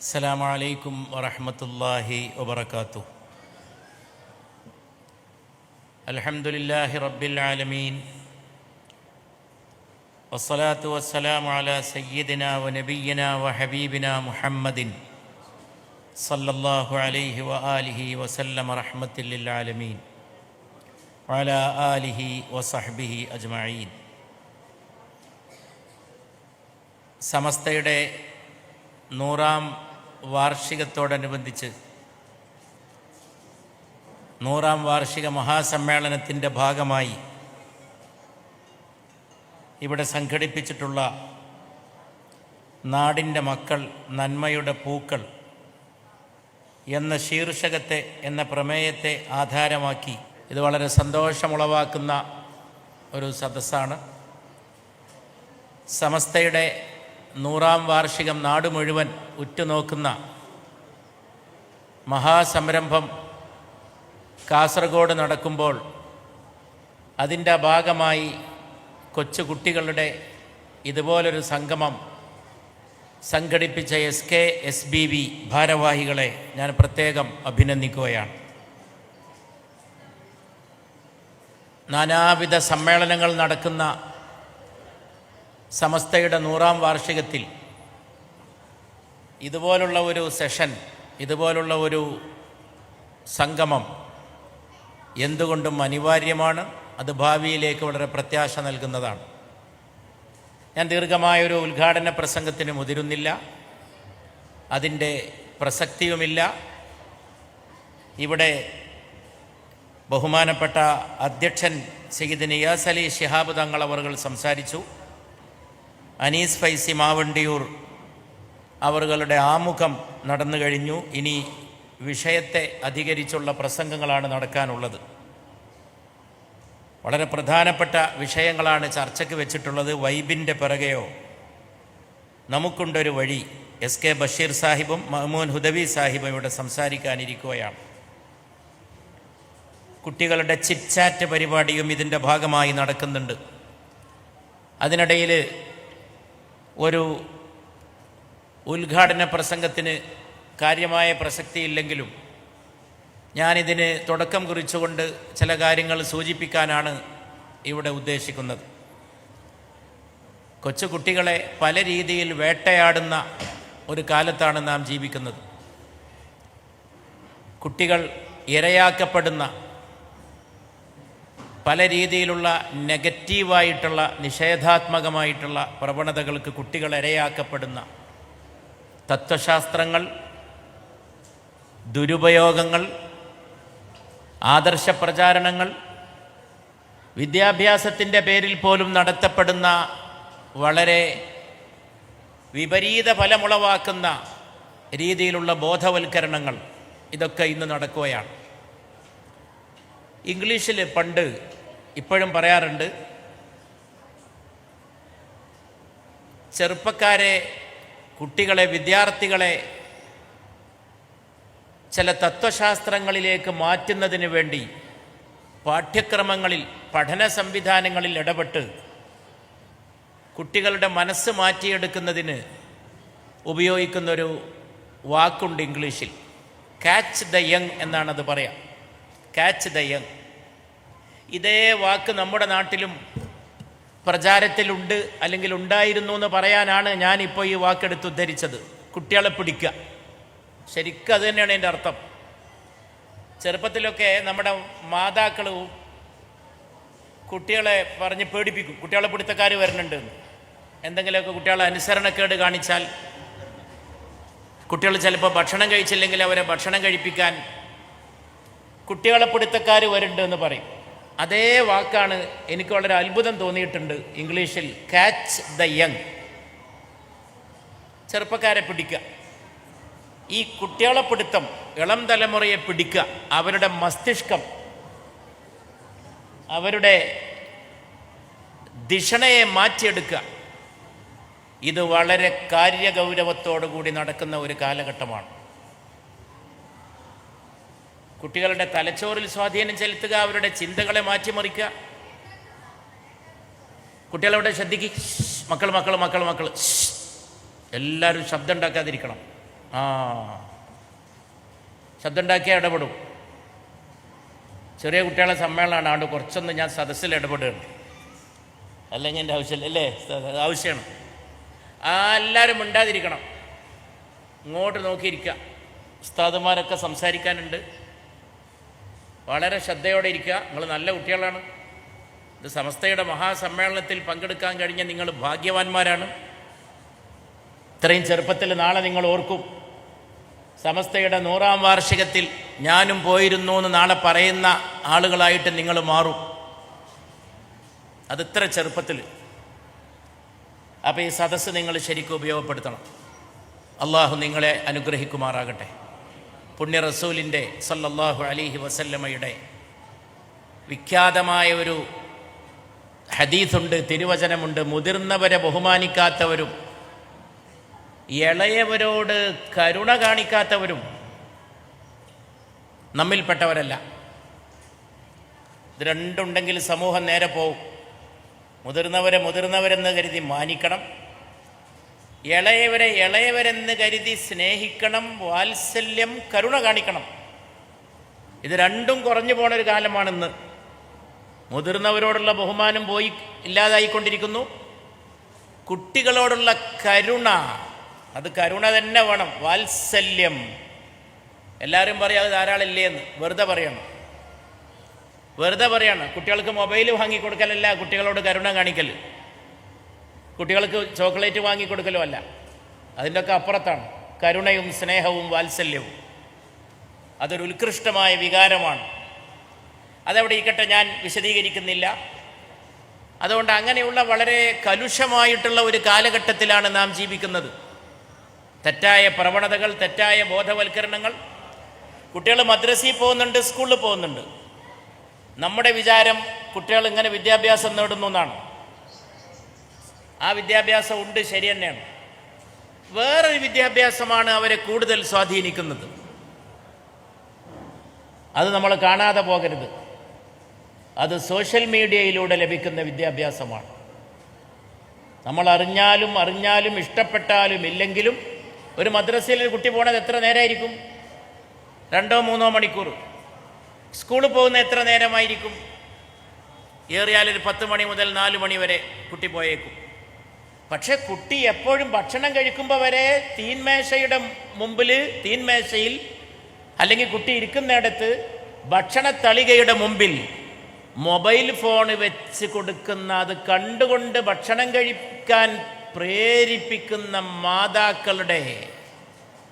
അസ്സലാമു അലൈക്കും വറഹമത്തല്ലാഹി വബർക്കാത്തു അൽഹംദുലില്ലാഹി റബ്ബിൽ ആലമീൻ. വസ്സലാത്തു വസ്സലാമു അലാ സയ്യിദിന വ നബിയ്യന വ ഹബീബിന മുഹമ്മദിൻ സല്ലല്ലാഹു അലൈഹി വ ആലിഹി വസല്ലമ റഹ്മത്തിൽ ലിൽ ആലമീൻ. വഅല ആലിഹി വസഹ്ബിഹി അജ്മഈൻ. സമസ്തയുടെ നൂറാം വാർഷികത്തോടനുബന്ധിച്ച് നൂറാം വാർഷിക മഹാസമ്മേളനത്തിന്റെ ഭാഗമായി ഇവിടെ സംഘടിപ്പിച്ചിട്ടുള്ള നാടിന്റെ മക്കൾ നന്മയുടെ പൂക്കൾ എന്ന ശീർഷകത്തെ എന്ന പ്രമേയത്തെ ആധാരമാക്കി ഇത് വളരെ സന്തോഷമുളവാക്കുന്ന ഒരു സദസ്സാണ്. സമസ്തയുടെ നൂറാം വാർഷികം നാട് മുഴുവൻ ഉറ്റുനോക്കുന്ന മഹാസംരംഭം കാസർഗോഡ് നടക്കുമ്പോൾ അതിന്റെ ഭാഗമായി കൊച്ചുകുട്ടികളുടെ ഇതുപോലൊരു സംഗമം സംഘടിപ്പിച്ച S K S B V ഭാരവാഹികളെ ഞാൻ പ്രത്യേകം അഭിനന്ദിക്കുകയാണ്. നാനാവിധ സമ്മേളനങ്ങൾ നടക്കുന്ന സമസ്തയുടെ നൂറാം വാർഷികത്തിൽ ഇതുപോലുള്ള ഒരു സെഷൻ ഇതുപോലുള്ള ഒരു സംഗമം എന്തുകൊണ്ടും അനിവാര്യമാണ് അത് ഭാവിയിലേക്ക് വളരെ പ്രത്യാശ നൽകുന്നതാണ്. ഞാൻ ദീർഘമായൊരു ഉദ്ഘാടന പ്രസംഗത്തിന് മുതിരുന്നില്ല അതിന്റെ പ്രസക്തിയുമില്ല. ഇവിടെ ബഹുമാനപ്പെട്ട അധ്യക്ഷൻ സെയ്ദ് നിയാസ് അലി ഷിഹാബ് തങ്ങൾ സംസാരിച്ചു. അനീസ് ഫൈസി മാവണ്ടിയൂർ അവരുടെ ആമുഖം നടന്നു കഴിഞ്ഞു. ഇനി വിഷയത്തെ അധികരിച്ചുള്ള പ്രസംഗങ്ങളാണ് നടക്കാനുള്ളത്. വളരെ പ്രധാനപ്പെട്ട വിഷയങ്ങളാണ് ചർച്ചയ്ക്ക് വെച്ചിട്ടുള്ളത്. വൈബിന്റെ പിറകെയോ? നമുക്കുണ്ടൊരു വഴി. എസ് കെ ബഷീർ സാഹിബും മഹ്മൂൻ ഹുദവി സാഹിബും ഇവിടെ സംസാരിക്കാനിരിക്കുകയാണ്. കുട്ടികളുടെ ചിറ്റ്ചാറ്റ് പരിപാടിയും ഇതിന്റെ ഭാഗമായി നടക്കുന്നുണ്ട്. അതിനിടയിൽ ഒരു ഉദ്ഘാടന പ്രസംഗത്തിന് കാര്യമായ പ്രസക്തിയില്ലെങ്കിലും ഞാനിതിന് തുടക്കം കുറിച്ചുകൊണ്ട് ചില കാര്യങ്ങൾ സൂചിപ്പിക്കാനാണ് ഇവിടെ ഉദ്ദേശിക്കുന്നത്. കൊച്ചുകുട്ടികളെ പല രീതിയിൽ വേട്ടയാടുന്ന ഒരു കാലത്താണ് നാം ജീവിക്കുന്നത്. കുട്ടികൾ ഇരയാക്കപ്പെടുന്ന പല രീതിയിലുള്ള നെഗറ്റീവായിട്ടുള്ള നിഷേധാത്മകമായിട്ടുള്ള പ്രവണതകൾക്ക് കുട്ടികൾ ഇരയാക്കപ്പെടുന്ന തത്വശാസ്ത്രങ്ങൾ ദുരുപയോഗങ്ങൾ ആദർശ പ്രചാരണങ്ങൾ വിദ്യാഭ്യാസത്തിന്റെ പേരിൽ പോലും നടത്തപ്പെടുന്ന വളരെ വിപരീത ഫലമുളവാക്കുന്ന രീതിയിലുള്ള ബോധവൽക്കരണങ്ങൾ ഇതൊക്കെ ഇന്ന് നടക്കുകയാണ്. ഇംഗ്ലീഷിൽ പണ്ട് ഇപ്പോഴും പറയാറുണ്ട് ചെറുപ്പക്കാരെ കുട്ടികളെ വിദ്യാർത്ഥികളെ ചില തത്വശാസ്ത്രങ്ങളിലേക്ക് മാറ്റുന്നതിന് വേണ്ടി പാഠ്യക്രമങ്ങളിൽ പഠന സംവിധാനങ്ങളിൽ ഇടപെട്ട് കുട്ടികളുടെ മനസ്സ് മാറ്റിയെടുക്കുന്നതിന് ഉപയോഗിക്കുന്നൊരു വാക്കുണ്ട് ഇംഗ്ലീഷിൽ. ക്യാച്ച് ദ യങ് എന്നാണത് പറയാം. ക്യാച്ച് ദ യങ് ഇതേ വാക്ക് നമ്മുടെ നാട്ടിലും പ്രചാരത്തിലുണ്ട് അല്ലെങ്കിൽ ഉണ്ടായിരുന്നു എന്ന് പറയാനാണ് ഞാനിപ്പോൾ ഈ വാക്കെടുത്ത് ഉദ്ധരിച്ചത്. കുട്ടികളെ പിടിക്കുക. ശരിക്കും അത് തന്നെയാണ് എന്റെ അർത്ഥം. ചെറുപ്പത്തിലൊക്കെ നമ്മുടെ മാതാക്കൾ കുട്ടികളെ പറഞ്ഞ് പേടിപ്പിക്കും. കുട്ടികളെ പിടുത്തക്കാർ വരുന്നുണ്ട്. എന്തെങ്കിലുമൊക്കെ കുട്ടികളെ അനുസരണക്കേട് കാണിച്ചാൽ കുട്ടികൾ ചിലപ്പോൾ ഭക്ഷണം കഴിച്ചില്ലെങ്കിൽ അവരെ ഭക്ഷണം കഴിപ്പിക്കാൻ കുട്ടികളെ പിടുത്തക്കാർ വരുന്നുണ്ട് എന്ന് പറയും. അതേ വാക്കാണ് എനിക്ക് വളരെ അത്ഭുതം തോന്നിയിട്ടുണ്ട് ഇംഗ്ലീഷിൽ കാച്ച് ദ യങ് ചെറുപ്പക്കാരെ പിടിക്കുക. ഈ കുട്ടികളെ പിടുത്തം ഇളം തലമുറയെ പിടിക്കുക അവരുടെ മസ്തിഷ്കം അവരുടെ ദിഷണയെ മാറ്റിയെടുക്കുക. ഇത് വളരെ കാര്യഗൗരവത്തോടു കൂടി നടക്കുന്ന ഒരു കാലഘട്ടമാണ്. കുട്ടികളുടെ തലച്ചോറിൽ സ്വാധീനം ചെലുത്തുക അവരുടെ ചിന്തകളെ മാറ്റിമറിക്കുക. കുട്ടികളവിടെ ശ്രദ്ധിക്ക്. മക്കൾ മക്കൾ മക്കൾ മക്കൾ എല്ലാവരും ശബ്ദം ഉണ്ടാക്കാതിരിക്കണം ആ. ശബ്ദം ഉണ്ടാക്കിയാൽ ഇടപെടും. ചെറിയ കുട്ടികളെ സമ്മേളനമാണ്. അതുകൊണ്ട് കുറച്ചൊന്ന് ഞാൻ സദസ്സിൽ ഇടപെടുകയാണ്. അല്ലെങ്കിൽ എന്റെ ആവശ്യമില്ല അല്ലേ? ആവശ്യമാണ്. ആ എല്ലാവരും ഉണ്ടാതിരിക്കണം ഇങ്ങോട്ട് നോക്കിയിരിക്കുക. ഉസ്താദുമാരൊക്കെ സംസാരിക്കാനുണ്ട്. വളരെ ശ്രദ്ധയോടെ ഇരിക്കുക. നിങ്ങൾ നല്ല കുട്ടികളാണ്. ഇത് സമസ്തയുടെ മഹാസമ്മേളനത്തിൽ പങ്കെടുക്കാൻ കഴിഞ്ഞ നിങ്ങൾ ഭാഗ്യവാന്മാരാണ്. ഇത്രയും ചെറുപ്പത്തിൽ നാളെ നിങ്ങൾ ഓർക്കും. സമസ്തയുടെ നൂറാം വാർഷികത്തിൽ ഞാനും പോയിരുന്നു എന്ന് നാളെ പറയുന്ന ആളുകളായിട്ട് നിങ്ങൾ മാറും. അതിത്ര ചെറുപ്പത്തിൽ. അപ്പോൾ ഈ സദസ്സ് നിങ്ങൾ ശരിക്കും ഉപയോഗപ്പെടുത്തണം. അള്ളാഹു നിങ്ങളെ അനുഗ്രഹിക്കുമാറാകട്ടെ. പുണ്യ റസൂലിന്റെ സല്ലല്ലാഹു അലിഹി വസല്ലമ്മയുടെ വിഖ്യാതമായ ഒരു ഹദീസുണ്ട് തിരുവചനമുണ്ട്. മുതിർന്നവരെ ബഹുമാനിക്കാത്തവരും ഇളയവരോട് കരുണ കാണിക്കാത്തവരും നമ്മിൽപ്പെട്ടവരല്ല. ഇത് രണ്ടുണ്ടെങ്കിൽ സമൂഹം നേരെ പോവും. മുതിർന്നവരെ മുതിർന്നവരെന്ന് കരുതി മാനിക്കണം. ഇളയവരെ ഇളയവരെന്ന് കരുതി സ്നേഹിക്കണം വാത്സല്യം കരുണ കാണിക്കണം. ഇത് രണ്ടും കുറഞ്ഞു പോണൊരു കാലമാണിന്ന്. മുതിർന്നവരോടുള്ള ബഹുമാനം പോയി ഇല്ലാതായിക്കൊണ്ടിരിക്കുന്നു. കുട്ടികളോടുള്ള കരുണ അത് കരുണ തന്നെ വേണം. വാത്സല്യം. എല്ലാവരും പറയാം അത് ധാരാളമില്ലേ എന്ന് വെറുതെ പറയണം. വെറുതെ പറയണം. കുട്ടികൾക്ക് മൊബൈൽ വാങ്ങിക്കൊടുക്കലല്ല കുട്ടികളോട് കരുണ കാണിക്കൽ കുട്ടികൾക്ക് ചോക്ലേറ്റ് വാങ്ങിക്കൊടുക്കലോ അല്ല. അതിന്റെ ഒക്കെ അപ്പുറത്താണ്. കരുണയും സ്നേഹവും വാത്സല്യവും. അതൊരു ഉത്കൃഷ്ടമായ വികാരമാണ്. അതവിടെ ഇരിക്കട്ടെ ഞാൻ വിശദീകരിക്കുന്നില്ല. അതുകൊണ്ട് അങ്ങനെയുള്ള വളരെ കലുഷമായിട്ടുള്ള ഒരു കാലഘട്ടത്തിലാണ് നാം ജീവിക്കുന്നത്. തെറ്റായ പ്രവണതകൾ തെറ്റായ ബോധവൽക്കരണങ്ങൾ. കുട്ടികൾ മദ്രസയിൽ പോകുന്നുണ്ട് സ്കൂളിൽ പോകുന്നുണ്ട്. നമ്മുടെ വിചാരം കുട്ടികൾ ഇങ്ങനെ വിദ്യാഭ്യാസം നേടുന്നു എന്നാണ്. ആ വിദ്യാഭ്യാസം ഉണ്ട് ശരി തന്നെയാണ്. വേറൊരു വിദ്യാഭ്യാസമാണ് അവരെ കൂടുതൽ സ്വാധീനിക്കുന്നത്. അത് നമ്മൾ കാണാതെ പോകരുത്. അത് സോഷ്യൽ മീഡിയയിലൂടെ ലഭിക്കുന്ന വിദ്യാഭ്യാസമാണ്. നമ്മൾ അറിഞ്ഞാലും അറിഞ്ഞാലും ഇഷ്ടപ്പെട്ടാലും ഇല്ലെങ്കിലും ഒരു മദ്രസയിൽ ഒരു കുട്ടി പോണത് എത്ര നേരമായിരിക്കും രണ്ടോ മൂന്നോ മണിക്കൂർ. സ്കൂളിൽ പോകുന്ന എത്ര നേരമായിരിക്കും? ഏറിയാൽ ഒരു പത്ത് മണി മുതൽ നാല് മണി വരെ കുട്ടി പോയേക്കും. പക്ഷെ കുട്ടി എപ്പോഴും ഭക്ഷണം കഴിക്കുമ്പോൾ വരെ തീൻമേശയുടെ മുമ്പിൽ തീൻമേശയിൽ അല്ലെങ്കിൽ കുട്ടി ഇരിക്കുന്നിടത്ത് ഭക്ഷണത്തളികയുടെ മുമ്പിൽ മൊബൈൽ ഫോൺ വെച്ച് കൊടുക്കുന്ന അത് കണ്ടുകൊണ്ട് ഭക്ഷണം കഴിക്കാൻ പ്രേരിപ്പിക്കുന്ന മാതാക്കളുടെ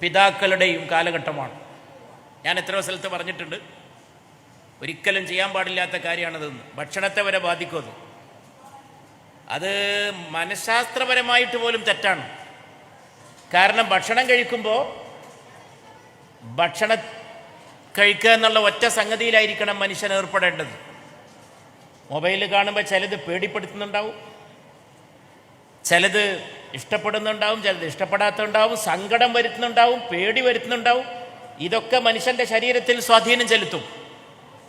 പിതാക്കളുടെയും കാലഘട്ടമാണ്. ഞാൻ എത്രയോ സ്ഥലത്ത് പറഞ്ഞിട്ടുണ്ട് ഒരിക്കലും ചെയ്യാൻ പാടില്ലാത്ത കാര്യമാണതെന്ന്. ഭക്ഷണത്തെ വരെ ബാധിക്കും അത് മനഃശാസ്ത്രപരമായിട്ട് പോലും തെറ്റാണ്. കാരണം ഭക്ഷണം കഴിക്കുമ്പോൾ ഭക്ഷണ കഴിക്കുക എന്നുള്ള ഒറ്റ സംഗതിയിലായിരിക്കണം മനുഷ്യൻ ഏർപ്പെടേണ്ടത്. മൊബൈൽ കാണുമ്പോൾ ചിലത് പേടിപ്പെടുത്തുന്നുണ്ടാവും. ചിലത് ഇഷ്ടപ്പെടുന്നുണ്ടാവും ചിലത് ഇഷ്ടപ്പെടാത്തുണ്ടാവും സങ്കടം വരുത്തുന്നുണ്ടാവും പേടി വരുത്തുന്നുണ്ടാവും. ഇതൊക്കെ മനുഷ്യന്റെ ശരീരത്തിൽ സ്വാധീനം ചെലുത്തും.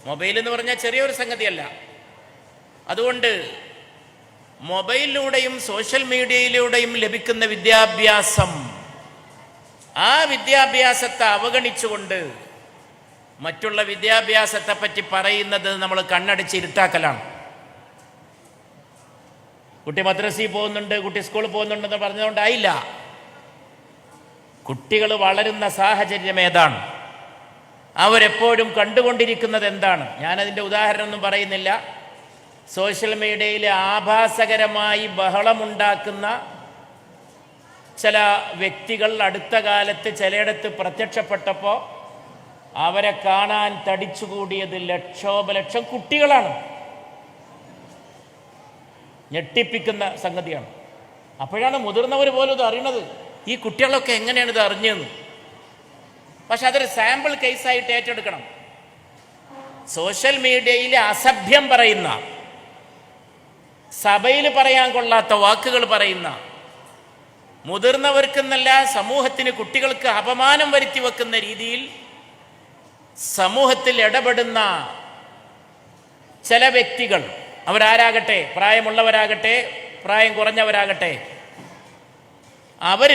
മൊബൈൽ എന്ന് പറഞ്ഞാൽ ചെറിയൊരു സംഗതിയല്ല. അതുകൊണ്ട് മൊബൈലിലൂടെയും സോഷ്യൽ മീഡിയയിലൂടെയും ലഭിക്കുന്ന വിദ്യാഭ്യാസം. ആ വിദ്യാഭ്യാസത്തെ അവഗണിച്ചുകൊണ്ട് മറ്റുള്ള വിദ്യാഭ്യാസത്തെ പറ്റി പറയുന്നത് നമ്മൾ കണ്ണടിച്ച് ഇരുട്ടാക്കലാണ്. കുട്ടി മദ്രസയിൽ പോകുന്നുണ്ട് കുട്ടി സ്കൂളിൽ പോകുന്നുണ്ടെന്ന് പറഞ്ഞതുകൊണ്ടായില്ല കുട്ടികൾ വളരുന്ന സാഹചര്യം ഏതാണ്? അവരെപ്പോഴും കണ്ടുകൊണ്ടിരിക്കുന്നത് എന്താണ്? ഞാനതിന്റെ ഉദാഹരണമൊന്നും പറയുന്നില്ല. സോഷ്യൽ മീഡിയയിൽ ആഭാസകരമായി ബഹളമുണ്ടാക്കുന്ന ചില വ്യക്തികൾ അടുത്ത കാലത്ത് ചിലയിടത്ത് പ്രത്യക്ഷപ്പെട്ടപ്പോൾ അവരെ കാണാൻ തടിച്ചുകൂടിയത് ലക്ഷോപലക്ഷം കുട്ടികളാണ്. ഞെട്ടിപ്പിക്കുന്ന സംഗതിയാണ്. അപ്പോഴാണ് മുതിർന്നവർ പോലും ഇത് അറിയണത്. ഈ കുട്ടികളൊക്കെ എങ്ങനെയാണ് ഇത് അറിഞ്ഞതെന്ന്. പക്ഷെ അതൊരു സാമ്പിൾ കേസായിട്ട് ഏറ്റെടുക്കണം. സോഷ്യൽ മീഡിയയിൽ അസഭ്യം പറയുന്ന സഭയിൽ പറയാൻ കൊള്ളാത്ത വാക്കുകൾ പറയുന്ന മുതിർന്നവർക്കെന്നല്ല സമൂഹത്തിന് കുട്ടികൾക്ക് അപമാനം വരുത്തി വെക്കുന്ന രീതിയിൽ സമൂഹത്തിൽ ഇടപെടുന്ന ചില വ്യക്തികൾ. അവരാരാകട്ടെ? പ്രായമുള്ളവരാകട്ടെ? പ്രായം കുറഞ്ഞവരാകട്ടെ? അവർ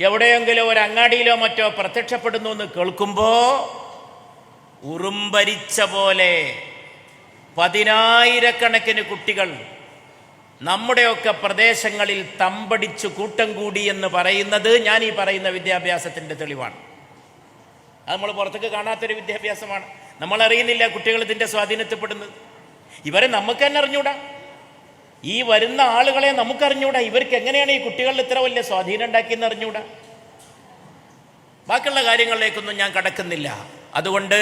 എവിടെയെങ്കിലും ഒരു അങ്ങാടിയിലോ മറ്റോ പ്രത്യക്ഷപ്പെടുന്നു എന്ന് കേൾക്കുമ്പോൾ ഉറുമ്പരിച്ച പോലെ പതിനായിരക്കണക്കിന് കുട്ടികൾ നമ്മുടെയൊക്കെ പ്രദേശങ്ങളിൽ തമ്പടിച്ചു കൂട്ടം കൂടി എന്ന് പറയുന്നത് ഞാൻ ഈ പറയുന്ന വിദ്യാഭ്യാസത്തിന്റെ തെളിവാണ്. അത് നമ്മൾ പുറത്തേക്ക് കാണാത്തൊരു വിദ്യാഭ്യാസമാണ്. നമ്മൾ അറിയുന്നില്ല കുട്ടികൾ ഇതിന്റെ സ്വാധീനത്തിൽപ്പെടുന്നത്. ഇവരെ നമുക്ക് തന്നെ അറിഞ്ഞൂടാ. ഈ വരുന്ന ആളുകളെ നമുക്കറിഞ്ഞൂടാ ഇവർക്ക് എങ്ങനെയാണ് ഈ കുട്ടികളിൽ ഇത്ര വലിയ സ്വാധീനം ഉണ്ടാക്കിയെന്ന് അറിഞ്ഞൂടാ. ബാക്കിയുള്ള കാര്യങ്ങളിലേക്കൊന്നും ഞാൻ കടക്കുന്നില്ല. അതുകൊണ്ട്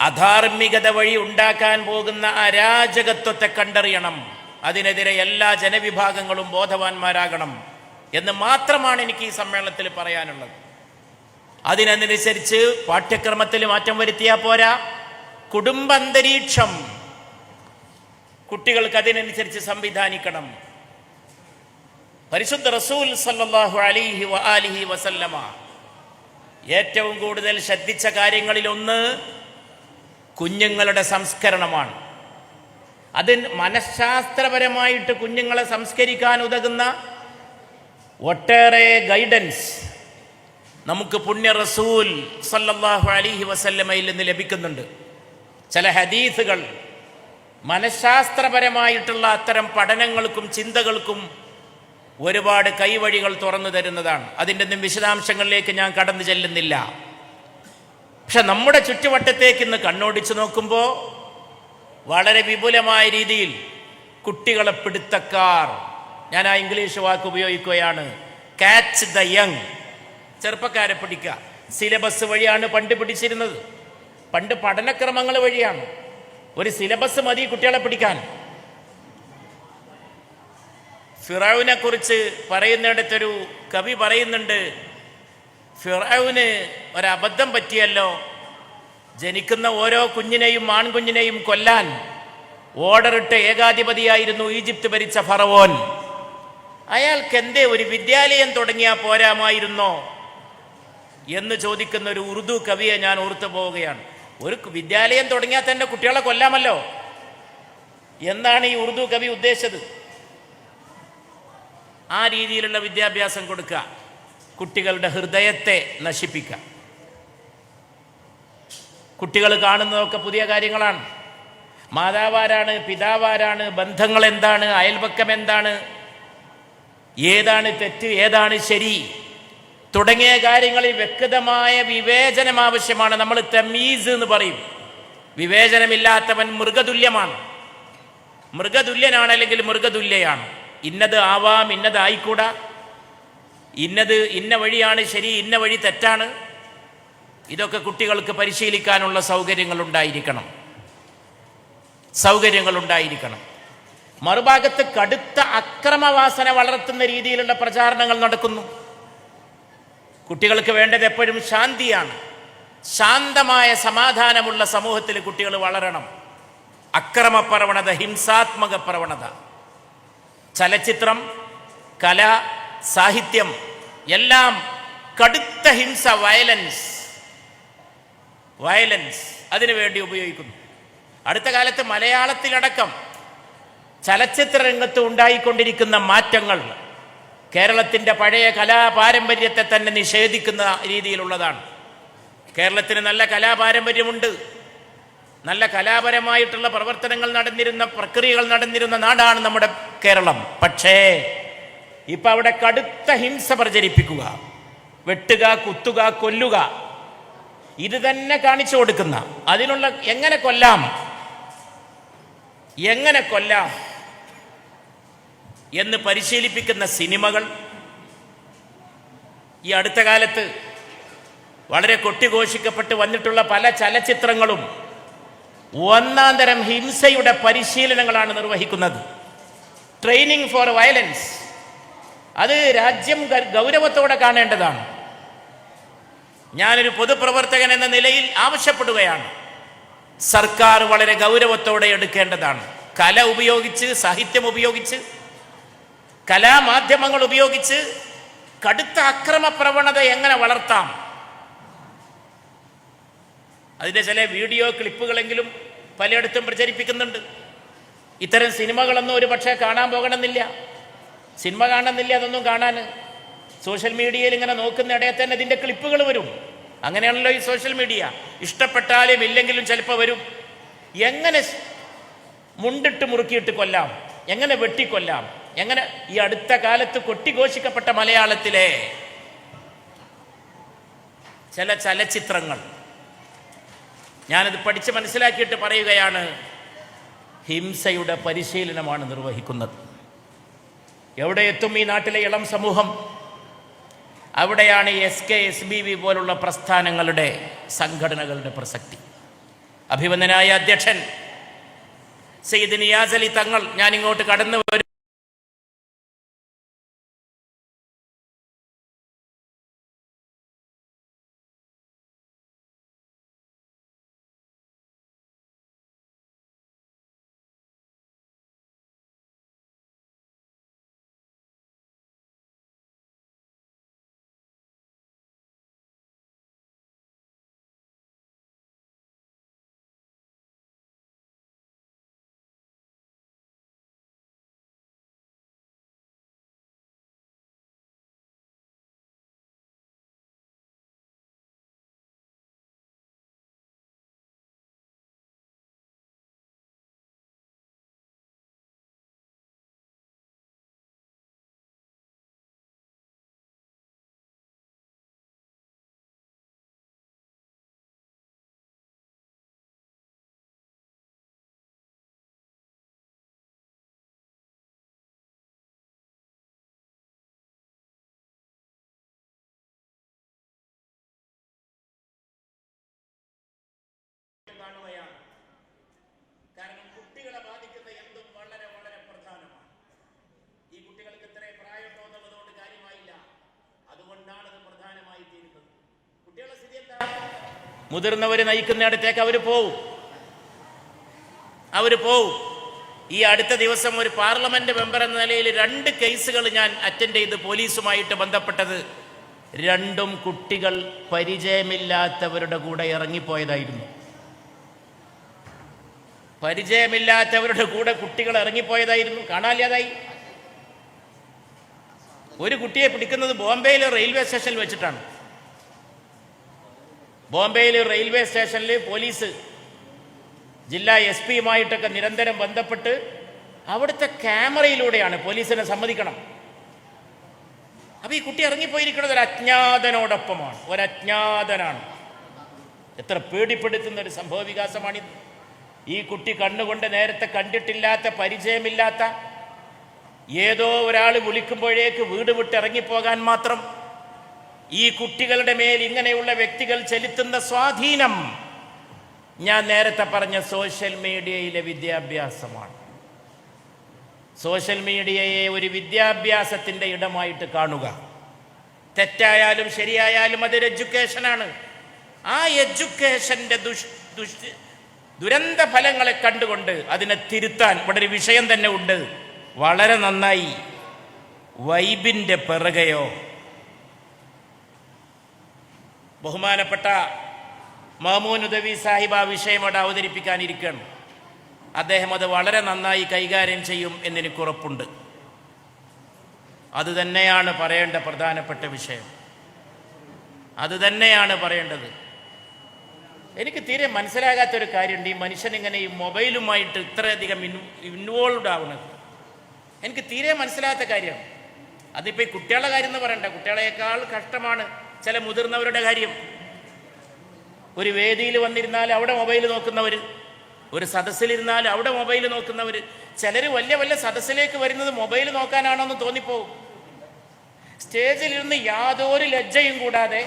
അധാർമികത വഴി ഉണ്ടാക്കാൻ പോകുന്ന അരാജകത്വത്തെ കണ്ടറിയണം. അതിനെതിരെ എല്ലാ ജനവിഭാഗങ്ങളും ബോധവാന്മാരാകണം എന്ന് മാത്രമാണ് എനിക്ക് ഈ സമ്മേളനത്തിൽ പറയാനുള്ളത്. അതിനനുസരിച്ച് പാഠ്യക്രമത്തിൽ മാറ്റം വരുത്തിയാൽ പോരാ. കുടുംബാന്തരീക്ഷം കുട്ടികൾക്ക് അതിനനുസരിച്ച് സംവിധാനിക്കണം. പരിശുദ്ധ റസൂൽ സല്ലാഹു അലിഹി വ അലിഹി വസല്ലമ ഏറ്റവും കൂടുതൽ ശ്രദ്ധിച്ച കാര്യങ്ങളിലൊന്ന് കുഞ്ഞുങ്ങളുടെ സംസ്കരണമാണ്. അത് മനഃശാസ്ത്രപരമായിട്ട് കുഞ്ഞുങ്ങളെ സംസ്കരിക്കാൻ ഉതകുന്ന ഒട്ടേറെ ഗൈഡൻസ് നമുക്ക് പുണ്യ റസൂൽ സല്ലാഹു അലൈഹി വസല്ലമയിൽ നിന്ന് ലഭിക്കുന്നുണ്ട്. ചില ഹദീസുകൾ മനഃശാസ്ത്രപരമായിട്ടുള്ള അത്തരം പഠനങ്ങൾക്കും ചിന്തകൾക്കും ഒരുപാട് കൈവഴികൾ തുറന്നു തരുന്നതാണ്. അതിന്റെ ഒന്നും വിശദാംശങ്ങളിലേക്ക് ഞാൻ കടന്നു ചെല്ലുന്നില്ല. പക്ഷെ നമ്മുടെ ചുറ്റുവട്ടത്തേക്ക് ഇന്ന് കണ്ണോടിച്ച് നോക്കുമ്പോൾ വളരെ വിപുലമായ രീതിയിൽ കുട്ടികളെ പിടുത്തക്കാർ. ഞാൻ ആ ഇംഗ്ലീഷ് വാക്ക് ഉപയോഗിക്കുകയാണ്. കാച്ച് ദ യങ് ചെറുപ്പക്കാരെ പിടിക്കുക. സിലബസ് വഴിയാണ് പണ്ട് പിടിച്ചിരുന്നത്. പണ്ട് പഠനക്രമങ്ങൾ വഴിയാണ്. ഒരു സിലബസ് മതി കുട്ടികളെ പിടിക്കാൻ. ഫിറാവിനെ കുറിച്ച് പറയുന്നിടത്തൊരു കവി പറയുന്നുണ്ട് ഫിറൌന് ഒരബദ്ധം പറ്റിയല്ലോ. ജനിക്കുന്ന ഓരോ കുഞ്ഞിനെയും ആൺകുഞ്ഞിനെയും കൊല്ലാൻ ഓർഡറിട്ട് ഏകാധിപതിയായിരുന്നു ഈജിപ്ത് ഭരിച്ച ഫറവോൻ. അയാൾക്ക് എന്തേ ഒരു വിദ്യാലയം തുടങ്ങിയാൽ പോരാമായിരുന്നോ? എന്ന് ചോദിക്കുന്ന ഒരു ഉറുദു കവിയെ ഞാൻ ഓർത്തു പോവുകയാണ്. ഒരു വിദ്യാലയം തുടങ്ങിയാൽ തന്നെ കുട്ടികളെ കൊല്ലാമല്ലോ. എന്നാണ് ഈ ഉറുദു കവി ഉദ്ദേശിച്ചത്? ആ രീതിയിലുള്ള വിദ്യാഭ്യാസം കൊടുക്കുക. കുട്ടികളുടെ ഹൃദയത്തെ നശിപ്പിക്കാം കുട്ടികൾ കാണുന്നതൊക്കെ പുതിയ കാര്യങ്ങളാണ്. മാതാവാരാണ് പിതാവാരാണ് ബന്ധങ്ങൾ എന്താണ് അയൽപക്കം എന്താണ് ഏതാണ് തെറ്റ് ഏതാണ് ശരി തുടങ്ങിയ കാര്യങ്ങളിൽ വ്യക്തമായ വിവേചനം ആവശ്യമാണ്. നമ്മൾ തമീസ് എന്ന് പറയും. വിവേചനമില്ലാത്തവൻ മൃഗതുല്യമാണ്. മൃഗതുല്യനാണ് അല്ലെങ്കിൽ മൃഗതുല്യയാണ്. ഇന്നത് ആവാം ഇന്നത് ആയിക്കൂടാ. ഇന്നത് ഇന്ന വഴിയാണ് ശരി ഇന്ന വഴി തെറ്റാണ്. ഇതൊക്കെ കുട്ടികൾക്ക് പരിശീലിക്കാനുള്ള സൗകര്യങ്ങൾ ഉണ്ടായിരിക്കണം സൗകര്യങ്ങൾ ഉണ്ടായിരിക്കണം മറുഭാഗത്ത് കടുത്ത അക്രമവാസന വളർത്തുന്ന രീതിയിലുള്ള പ്രചാരണങ്ങൾ നടക്കുന്നു. കുട്ടികൾക്ക് വേണ്ടത് എപ്പോഴും ശാന്തിയാണ്. ശാന്തമായ സമാധാനമുള്ള സമൂഹത്തിൽ കുട്ടികൾ വളരണം. അക്രമ പ്രവണത ഹിംസാത്മക പ്രവണത ചലച്ചിത്രം കല സാഹിത്യം എല്ലാം കടുത്ത ഹിംസ വയലൻസ് വയലൻസ് അതിനു വേണ്ടി ഉപയോഗിക്കുന്നു. അടുത്ത കാലത്ത് മലയാളത്തിലടക്കം ചലച്ചിത്ര രംഗത്ത് ഉണ്ടായിക്കൊണ്ടിരിക്കുന്ന മാറ്റങ്ങൾ കേരളത്തിന്റെ പഴയ കലാപാരമ്പര്യത്തെ തന്നെ നിഷേധിക്കുന്ന രീതിയിലുള്ളതാണ്. കേരളത്തിന് നല്ല കലാപാരമ്പര്യമുണ്ട്. നല്ല കലാപരമായിട്ടുള്ള പ്രവർത്തനങ്ങൾ നടന്നിരുന്ന പ്രക്രിയകൾ നടന്നിരുന്ന നാടാണ് നമ്മുടെ കേരളം. പക്ഷേ ഇപ്പം അവിടെ കടുത്ത ഹിംസ പ്രചരിപ്പിക്കുക. വെട്ടുക കുത്തുക കൊല്ലുക. ഇത് തന്നെ കാണിച്ചു കൊടുക്കുന്ന. അതിനുള്ള എങ്ങനെ കൊല്ലാം? എങ്ങനെ കൊല്ലാം? എന്ന് പരിശീലിപ്പിക്കുന്ന സിനിമകൾ. ഈ അടുത്ത കാലത്ത് വളരെ കൊട്ടിഘോഷിക്കപ്പെട്ട് വന്നിട്ടുള്ള പല ചലച്ചിത്രങ്ങളും ഒന്നാം തരം ഹിംസയുടെ പരിശീലനങ്ങളാണ് നിർവഹിക്കുന്നത്. ട്രെയിനിങ് ഫോർ വയലൻസ് അത് രാജ്യം ഗൗരവത്തോടെ കാണേണ്ടതാണ്. ഞാനൊരു പൊതുപ്രവർത്തകൻ എന്ന നിലയിൽ ആവശ്യപ്പെടുകയാണ്. സർക്കാർ വളരെ ഗൗരവത്തോടെ എടുക്കേണ്ടതാണ്. കല ഉപയോഗിച്ച് സാഹിത്യം ഉപയോഗിച്ച് കലാമാധ്യമങ്ങൾ ഉപയോഗിച്ച് കടുത്ത അക്രമ പ്രവണത എങ്ങനെ വളർത്താം? അതിന്റെ ചില വീഡിയോ ക്ലിപ്പുകളെങ്കിലും പലയിടത്തും പ്രചരിപ്പിക്കുന്നുണ്ട്. ഇത്തരം സിനിമകളൊന്നും ഒരു പക്ഷേ കാണാൻ പോകണമെന്നില്ല. സിനിമ കാണുന്നില്ല അതൊന്നും കാണാൻ? സോഷ്യൽ മീഡിയയിൽ ഇങ്ങനെ നോക്കുന്നിടയിൽ തന്നെ ഇതിന്റെ ക്ലിപ്പുകൾ വരും. അങ്ങനെയാണല്ലോ ഈ സോഷ്യൽ മീഡിയ. ഇഷ്ടപ്പെട്ടാലും ഇല്ലെങ്കിലും ചിലപ്പോൾ വരും. എങ്ങനെ മുണ്ടിട്ട് മുറുക്കിയിട്ട് കൊല്ലാം? എങ്ങനെ വെട്ടിക്കൊല്ലാം? എങ്ങനെ ഈ അടുത്ത കാലത്ത് കൊട്ടിഘോഷിക്കപ്പെട്ട മലയാളത്തിലെ ചില ചലച്ചിത്രങ്ങൾ? ഞാനത് പഠിച്ച് മനസ്സിലാക്കിയിട്ട് പറയുകയാണ് ഹിംസയുടെ പരിശീലനമാണ് നിർവഹിക്കുന്നത്. എവിടെ എത്തും ഈ നാട്ടിലെ ഇളം സമൂഹം? അവിടെയാണ് S K S B V പോലുള്ള പ്രസ്ഥാനങ്ങളുടെ സംഘടനകളുടെ പ്രസക്തി. അഭിവന്ദനായ അധ്യക്ഷൻ സെയ്ദ് നിയാസ് അലി തങ്ങൾ ഞാൻ ഇങ്ങോട്ട് കടന്നു വരും കാരണം കുട്ടികളെ ബാധിക്കുന്ന എന്തും വളരെ വളരെ പ്രധാനമാണ്. ഈ കുട്ടികൾക്ക് ഇത്ര പ്രായമുണ്ടോ എന്നുള്ളതുകൊണ്ട് കാര്യമായില്ല. അതുകൊണ്ടാണ് ഇത് പ്രധാനമായി തീരുന്നത്. കുട്ടികളുടെ സ്ഥിതി എന്താ മുതിർന്നവര് നയിക്കുന്നിടത്തേക്ക് അവർ പോവും. അവർ പോവും. ഈ അടുത്ത ദിവസം ഒരു പാർലമെന്റ് മെമ്പർ എന്ന നിലയിൽ രണ്ട് കേസുകൾ ഞാൻ അറ്റൻഡ് ചെയ്ത് പോലീസുമായിട്ട് ബന്ധപ്പെട്ടത് രണ്ടും കുട്ടികൾ പരിചയമില്ലാത്തവരുടെ കൂടെ ഇറങ്ങിപ്പോയതായിരുന്നു. പരിചയമില്ലാത്തവരുടെ കൂടെ കുട്ടികൾ ഇറങ്ങിപ്പോയതായിരുന്നു. കാണാല്ലാതായി ഒരു കുട്ടിയെ പിടിക്കുന്നത് ബോംബെയിലെ റെയിൽവേ സ്റ്റേഷനിൽ വെച്ചിട്ടാണ്. ബോംബെയിലെ റെയിൽവേ സ്റ്റേഷനിൽ പോലീസ് ജില്ലാ എസ് പിയുമായിട്ടൊക്കെ നിരന്തരം ബന്ധപ്പെട്ട് അവിടുത്തെ ക്യാമറയിലൂടെയാണ് പോലീസിനെ സമ്മതിക്കണം. അപ്പൊ ഈ കുട്ടി ഇറങ്ങിപ്പോയിരിക്കുന്നത് ഒരു അജ്ഞാതനോടൊപ്പമാണ്. ഒരു അജ്ഞാതനാണ് എത്ര പേടിപ്പെടുത്തുന്ന ഒരു സംഭവ വികാസമാണിത് ഈ കുട്ടി കണ്ണുകൊണ്ട് നേരത്തെ കണ്ടിട്ടില്ലാത്ത പരിചയമില്ലാത്ത ഏതോ ഒരാൾ വിളിക്കുമ്പോഴേക്ക് വീട് വിട്ടിറങ്ങിപ്പോകാൻ മാത്രം ഈ കുട്ടികളുടെ മേൽ ഇങ്ങനെയുള്ള വ്യക്തികൾ ചെലുത്തുന്ന സ്വാധീനം ഞാൻ നേരത്തെ പറഞ്ഞ സോഷ്യൽ മീഡിയയിലെ വിദ്യാഭ്യാസമാണ്. സോഷ്യൽ മീഡിയയെ ഒരു വിദ്യാഭ്യാസത്തിന്റെ ഇടമായിട്ട് കാണുക. തെറ്റായാലും ശരിയായാലും അതൊരു എഡ്യൂക്കേഷനാണ്. ആ എഡ്യൂക്കേഷന്റെ ദുഷ് ദുഷ് ദുരന്ത ഫലങ്ങളെ കണ്ടുകൊണ്ട് അതിനെ തിരുത്താൻ ഇവിടെ ഒരു വിഷയം തന്നെ ഉണ്ട്. വളരെ നന്നായി. വൈബിന്റെ പിറകയോ? ബഹുമാനപ്പെട്ട മഹമൂൻ ഉദവി സാഹിബ് ആ വിഷയം അവിടെ അവതരിപ്പിക്കാനിരിക്കുകയാണ്. അദ്ദേഹം അത് വളരെ നന്നായി കൈകാര്യം ചെയ്യും എന്നെനിക്ക് ഉറപ്പുണ്ട് അത് തന്നെയാണ് പറയേണ്ട പ്രധാനപ്പെട്ട വിഷയം. അത് തന്നെയാണ് പറയേണ്ടത്. എനിക്ക് തീരെ മനസ്സിലാകാത്തൊരു കാര്യമുണ്ട്. ഈ മനുഷ്യൻ ഇങ്ങനെ ഈ മൊബൈലുമായിട്ട് ഇത്രയധികം ഇൻവോൾവ് ആവുന്നത്. എനിക്ക് തീരെ മനസ്സിലാകാത്ത കാര്യമാണ് അതിപ്പോൾ ഈ കുട്ടികളുടെ കാര്യം എന്ന് പറയണ്ട. കുട്ടികളെക്കാൾ കഷ്ടമാണ് ചില മുതിർന്നവരുടെ കാര്യം. ഒരു വേദിയിൽ വന്നിരുന്നാൽ അവിടെ മൊബൈൽ നോക്കുന്നവർ ഒരു സദസ്സിലിരുന്നാൽ അവിടെ മൊബൈൽ നോക്കുന്നവർ ചിലർ വലിയ വലിയ സദസ്സിലേക്ക് വരുന്നത് മൊബൈൽ നോക്കാനാണോ എന്ന് തോന്നിപ്പോവും. സ്റ്റേജിലിരുന്ന് യാതൊരു ലജ്ജയും കൂടാതെ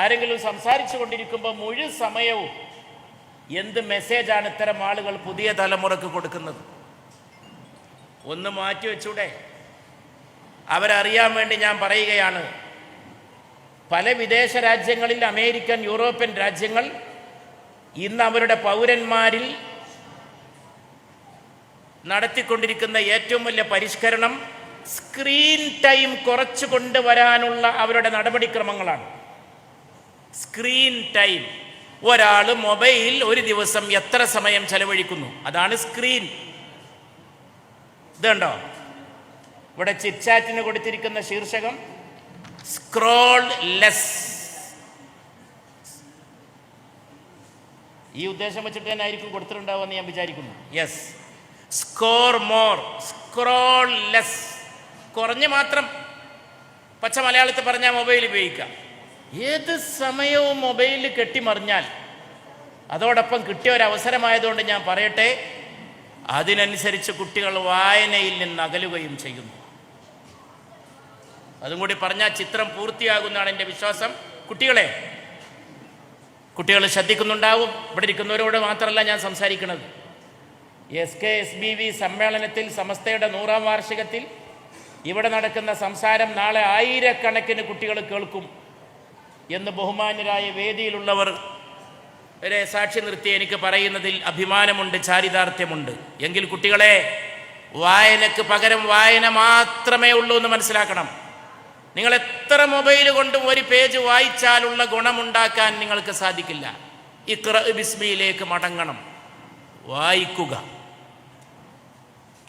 ആരെങ്കിലും സംസാരിച്ചു കൊണ്ടിരിക്കുമ്പോൾ മുഴുവൻ സമയവും എന്ത് മെസ്സേജാണ് ഇത്തരം ആളുകൾ പുതിയ തലമുറയ്ക്ക് കൊടുക്കുന്നത്? ഒന്ന് മാറ്റി വെച്ചൂടെ? അവരറിയാൻ വേണ്ടി ഞാൻ പറയുകയാണ്. പല വിദേശ രാജ്യങ്ങളിൽ അമേരിക്കൻ യൂറോപ്യൻ രാജ്യങ്ങൾ ഇന്ന് അവരുടെ പൗരന്മാരിൽ നടത്തിക്കൊണ്ടിരിക്കുന്ന ഏറ്റവും വലിയ പരിഷ്കരണം സ്ക്രീൻ ടൈം കുറച്ചു കൊണ്ടുവരാനുള്ള അവരുടെ നടപടിക്രമങ്ങളാണ്. Screen time. ഒരാൾ മൊബൈൽ ഒരു ദിവസം എത്ര സമയം ചെലവഴിക്കുന്നു? അതാണ് സ്ക്രീൻ. ഇതുണ്ടോ? ഇവിടെ ചിറ്റ്ചാറ്റിന് കൊടുത്തിരിക്കുന്ന ശീർഷകം സ്ക്രോൾ ലെസ്. ഈ ഉദ്ദേശം വെച്ചിട്ട് തന്നെ ആയിരിക്കും കൊടുത്തിട്ടുണ്ടാവുമെന്ന് ഞാൻ വിചാരിക്കുന്നു. Yes score more scroll less കുറഞ്ഞ് മാത്രം. പച്ച മലയാളത്തിൽ പറഞ്ഞാൽ മൊബൈൽ ഉപയോഗിക്കാം. ഏത് സമയവും മൊബൈലിൽ കെട്ടിമറിഞ്ഞാൽ അതോടൊപ്പം കിട്ടിയ ഒരു അവസരമായതുകൊണ്ട് ഞാൻ പറയട്ടെ അതിനനുസരിച്ച് കുട്ടികൾ വായനയിൽ നിന്ന് അകലുകയും ചെയ്യുന്നു. അതും കൂടി പറഞ്ഞാൽ ചിത്രം പൂർത്തിയാകുന്നതാണ് എന്റെ വിശ്വാസം. കുട്ടികളെ കുട്ടികൾ ശ്രദ്ധിക്കുന്നുണ്ടാവും. ഇവിടെ ഇരിക്കുന്നവരോട് മാത്രമല്ല ഞാൻ സംസാരിക്കുന്നത്. S K S B V സമ്മേളനത്തിൽ സമസ്തയുടെ നൂറാം വാർഷികത്തിൽ ഇവിടെ നടക്കുന്ന സംസാരം നാളെ ആയിരക്കണക്കിന് കുട്ടികൾ കേൾക്കും. എന്ന് ബഹുമാന്യരായ വേദിയിലുള്ളവർ വരെ സാക്ഷി നിർത്തി എനിക്ക് പറയുന്നതിൽ അഭിമാനമുണ്ട് ചാരിതാർത്ഥ്യമുണ്ട്. എങ്കിൽ കുട്ടികളെ വായനക്ക് പകരം വായന മാത്രമേ ഉള്ളൂ എന്ന് മനസ്സിലാക്കണം. നിങ്ങൾ എത്ര മൊബൈൽ കൊണ്ടും ഒരു പേജ് വായിച്ചാലുള്ള ഗുണമുണ്ടാക്കാൻ നിങ്ങൾക്ക് സാധിക്കില്ല. ഇക്ര ബിസ്മിയിലേക്ക് മടങ്ങണം. വായിക്കുക.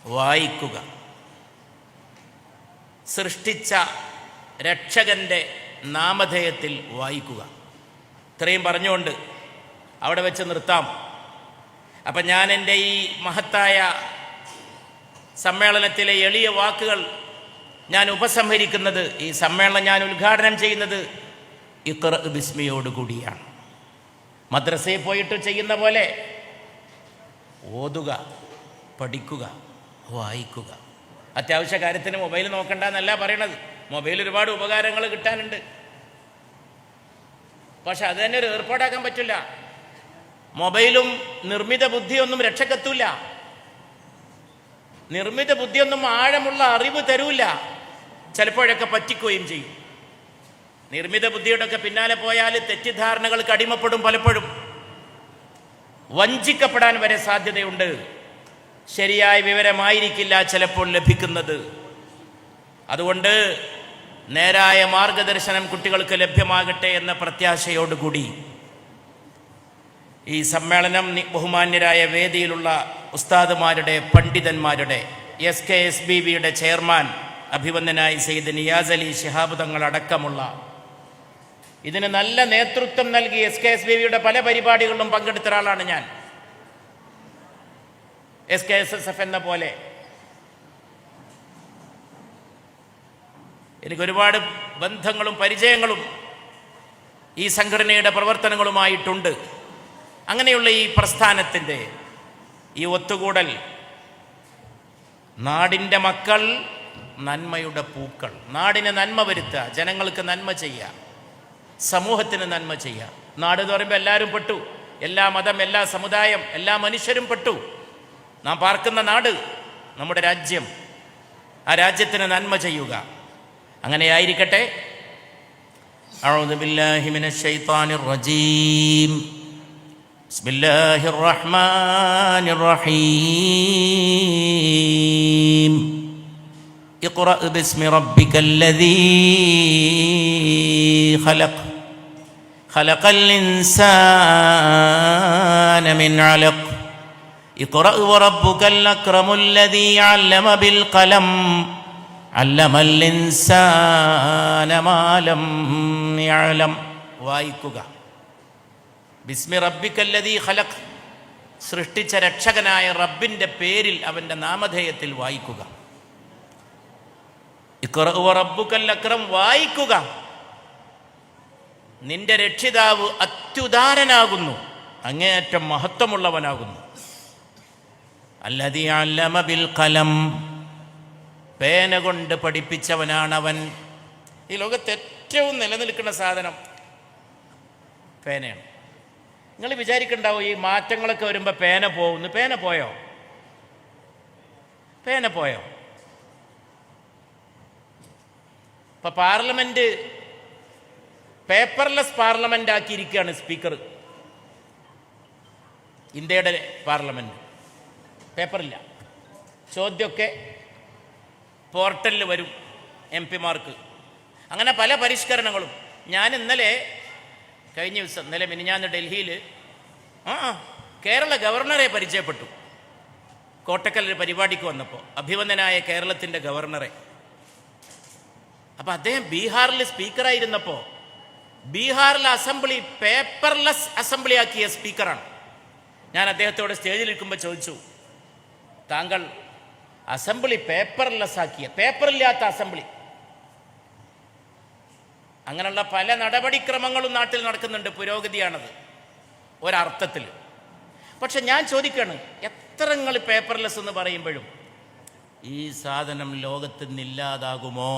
വായിക്കുക. സൃഷ്ടിച്ച രക്ഷകന്റെ നാമധേയത്തിൽ വായിക്കുക. ഇത്രയും പറഞ്ഞുകൊണ്ട് അവിടെ വെച്ച് നിർത്താം. അപ്പം ഞാൻ എന്റെ ഈ മഹത്തായ സമ്മേളനത്തിലെ എളിയ വാക്കുകൾ ഞാൻ ഉപസംഹരിക്കുന്നത് ഈ സമ്മേളനം ഞാൻ ഉദ്ഘാടനം ചെയ്യുന്നത് ഇത്ര ബിസ്മിയോട് കൂടിയാണ്. മദ്രസയിൽ പോയിട്ട് ചെയ്യുന്ന പോലെ ഓതുക പഠിക്കുക വായിക്കുക. അത്യാവശ്യ കാര്യത്തിന് മൊബൈൽ നോക്കണ്ട എന്നല്ല പറയണത്. മൊബൈൽ ഒരുപാട് ഉപകാരങ്ങൾ കിട്ടാനുണ്ട്. പക്ഷെ അത് തന്നെ ഒരു ഏർപ്പാടാക്കാൻ പറ്റില്ല. മൊബൈലും നിർമ്മിത ബുദ്ധിയൊന്നും രക്ഷക്കെത്തൂല നിർമ്മിത ബുദ്ധിയൊന്നും ആഴമുള്ള അറിവ് തരൂല ചിലപ്പോഴൊക്കെ പറ്റിക്കുകയും ചെയ്യും. നിർമ്മിത ബുദ്ധിയുടെ ഒക്കെ പിന്നാലെ പോയാൽ തെറ്റിദ്ധാരണകൾക്ക് അടിമപ്പെടും പലപ്പോഴും. വഞ്ചിക്കപ്പെടാൻ വരെ സാധ്യതയുണ്ട്. ശരിയായ വിവരമായിരിക്കില്ല ചിലപ്പോൾ ലഭിക്കുന്നത്. അതുകൊണ്ട് നേരായ മാർഗദർശനം കുട്ടികൾക്ക് ലഭ്യമാകട്ടെ എന്ന പ്രത്യാശയോടുകൂടി ഈ സമ്മേളനം ബഹുമാന്യരായ വേദിയിലുള്ള ഉസ്താദുമാരുടെ പണ്ഡിതന്മാരുടെ എസ് കെ എസ് ബി ബിയുടെ ചെയർമാൻ അഭിവന്ദനായി സെയ്ദ് നിയാസ് അലി ശിഹാബ് തങ്ങൾ അടക്കമുള്ള ഇതിന് നല്ല നേതൃത്വം നൽകി എസ് കെ എസ് ബി ബിയുടെ പല പരിപാടികളിലും പങ്കെടുത്ത ഒരാളാണ് ഞാൻ. S K S S F എന്ന പോലെ എനിക്ക് ഒരുപാട് ബന്ധങ്ങളും പരിചയങ്ങളും ഈ സംഘടനയുടെ പ്രവർത്തനങ്ങളുമായിട്ടുണ്ട്. അങ്ങനെയുള്ള ഈ പ്രസ്ഥാനത്തിന്റെ ഈ ഒത്തുകൂടൽ നാടിന്റെ മക്കൾ നന്മയുടെ പൂക്കൾ നാടിന് നന്മ വരുത്തുക ജനങ്ങൾക്ക് നന്മ ചെയ്യുക സമൂഹത്തിന് നന്മ ചെയ്യുക. നാട് എന്ന് പറയുമ്പോൾ എല്ലാവരും പെട്ടു. എല്ലാ മതം എല്ലാ സമുദായം എല്ലാ മനുഷ്യരും പെട്ടു. നാം പാർക്കുന്ന നാട് നമ്മുടെ രാജ്യം. ആ രാജ്യത്തിന് നന്മ ചെയ്യുക. അങ്ങനെയായിരിക്കട്ടെ أعوذ بالله من الشيطان الرجيم بسم الله الرحمن الرحيم اقرأ باسم ربك الذي خلق خلق الإنسان من علق اقرأ وربك الأكرم الذي علم بالقلم വായിക്കുക. ബിസ്മി റബ്ബിക്കല്ലതി ഖലഖ്. സൃഷ്ടിച്ച രക്ഷകനായ റബ്ബിന്റെ പേരിൽ അവന്റെ നാമധേയത്തിൽ വായിക്കുക. റബ്ബുക്കല്ലക്രം വായിക്കുക. നിന്റെ രക്ഷിതാവ് അത്യുദാരനാകുന്നു. അങ്ങേയറ്റം മഹത്വമുള്ളവനാകുന്നു. അല്ലതി അല്ലമബിൽ കലം പേന കൊണ്ട് പഠിപ്പിച്ചവനാണവൻ. ഈ ലോകത്ത് ഏറ്റവും നിലനിൽക്കുന്ന സാധനം പേനയാണ്. നിങ്ങൾ വിചാരിക്കണ്ടാവും ഈ മാറ്റങ്ങളൊക്കെ വരുമ്പോൾ പേന പോകുന്നു. പേന പോയോ? പേന പോയോ? ഇപ്പൊ പാർലമെന്റ് പേപ്പർലെസ് പാർലമെന്റ് ആക്കിയിരിക്കുകയാണ് സ്പീക്കർ. ഇന്ത്യയുടെ പാർലമെന്റ്. പേപ്പറില്ല. ചോദ്യമൊക്കെ പോർട്ടലിൽ വരും എം പിമാർക്ക്. അങ്ങനെ പല പരിഷ്കരണങ്ങളും. ഞാൻ ഇന്നലെ കഴിഞ്ഞ ദിവസം ഇന്നലെ മിനിഞ്ഞാന്ന് ഡൽഹിയിൽ ആ കേരള ഗവർണറെ പരിചയപ്പെട്ടു. കോട്ടക്കൽ പരിപാടിക്ക് വന്നപ്പോൾ അഭിവന്ദനായ കേരളത്തിന്റെ ഗവർണറെ. അപ്പം അദ്ദേഹം ബീഹാറിൽ സ്പീക്കറായിരുന്നപ്പോൾ ബീഹാറിലെ അസംബ്ലി പേപ്പർലെസ് അസംബ്ലി ആക്കിയ സ്പീക്കറാണ്. ഞാൻ അദ്ദേഹത്തോട് സ്റ്റേജിൽ നിൽക്കുമ്പോൾ ചോദിച്ചു താങ്കൾ അസംബ്ലി പേപ്പർലെസ് ആക്കിയ പേപ്പറില്ലാത്ത അസംബ്ലി. അങ്ങനെയുള്ള പല നടപടിക്രമങ്ങളും നാട്ടിൽ നടക്കുന്നുണ്ട് പുരോഗതിയാണത്. ഒരർത്ഥത്തിൽ പക്ഷെ ഞാൻ ചോദിക്കാണ് എത്ര നിങ്ങൾ പേപ്പർലെസ് എന്ന് പറയുമ്പോഴും ഈ സാധനം ലോകത്ത് നിന്നില്ലാതാകുമോ?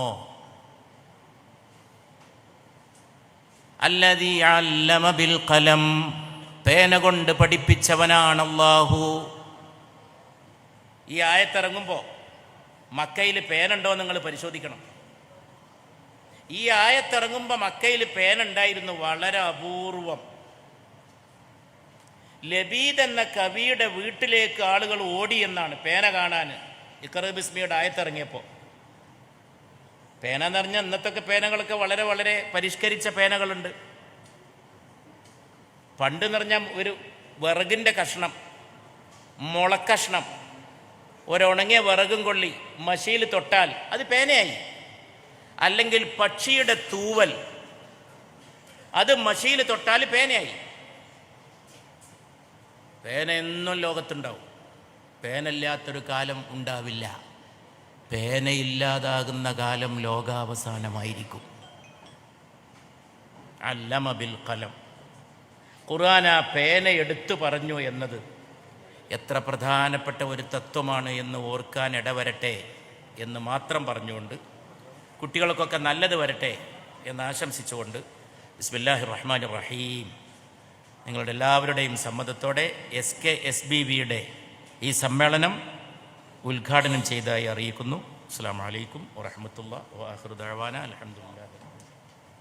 അല്ലതി അല്ലമ ബിൽ കലം പേന കൊണ്ട് പഠിപ്പിച്ചവനാണ് അള്ളാഹു ഈ ആയത്തിറങ്ങുമ്പോൾ മക്കയിൽ പേനുണ്ടോ നിങ്ങൾ പരിശോധിക്കണം. ഈ ആയത്തിറങ്ങുമ്പോൾ മക്കയിൽ പേനുണ്ടായിരുന്നു വളരെ അപൂർവം. ലബീദ് എന്ന കവിയുടെ വീട്ടിലേക്ക് ആളുകൾ ഓടി എന്നാണ് പേന കാണാൻ. ഇക്കറ് ബിസ്മിയുടെ ആയത്തിറങ്ങിയപ്പോൾ പേന എന്ന് പറഞ്ഞാൽ ഇന്നത്തൊക്കെ പേനകളൊക്കെ വളരെ വളരെ പരിഷ്കരിച്ച പേനകളുണ്ട്. പണ്ട് എന്ന് പറഞ്ഞാൽ ഒരു വിറകിന്റെ കഷ്ണം മുളക്കഷ്ണം ഒരുണങ്ങിയ വിറകും കൊള്ളി മഷിയിൽ തൊട്ടാൽ അത് പേനയായി. അല്ലെങ്കിൽ പക്ഷിയുടെ തൂവൽ അത് മഷിയിൽ തൊട്ടാൽ പേനയായി. പേന എന്നും ലോകത്തുണ്ടാവും. പേനല്ലാത്തൊരു കാലം ഉണ്ടാവില്ല. പേനയില്ലാതാകുന്ന കാലം ലോകാവസാനമായിരിക്കും. അല്ലമ ബിൽ കലം. ഖുർആൻ ആ പേന എടുത്തു പറഞ്ഞു എന്നത് എത്ര പ്രധാനപ്പെട്ട ഒരു തത്വമാണ് എന്ന് ഓർക്കാൻ ഇടവരട്ടെ എന്ന് മാത്രം പറഞ്ഞുകൊണ്ട് കുട്ടികൾക്കൊക്കെ നല്ലത് വരട്ടെ എന്ന് ആശംസിച്ചുകൊണ്ട് ബിസ്മില്ലാഹി റഹ്മാൻ റഹീം നിങ്ങളുടെ എല്ലാവരുടെയും സമ്മതത്തോടെ എസ് കെ എസ് ബി വിയുടെ ഈ സമ്മേളനം ഉദ്ഘാടനം ചെയ്തതായി അറിയിക്കുന്നു. അസ്സാം വലൈക്കും വറഹമത്തുള്ള വാഹൃദാന അലഹമുല്ലാ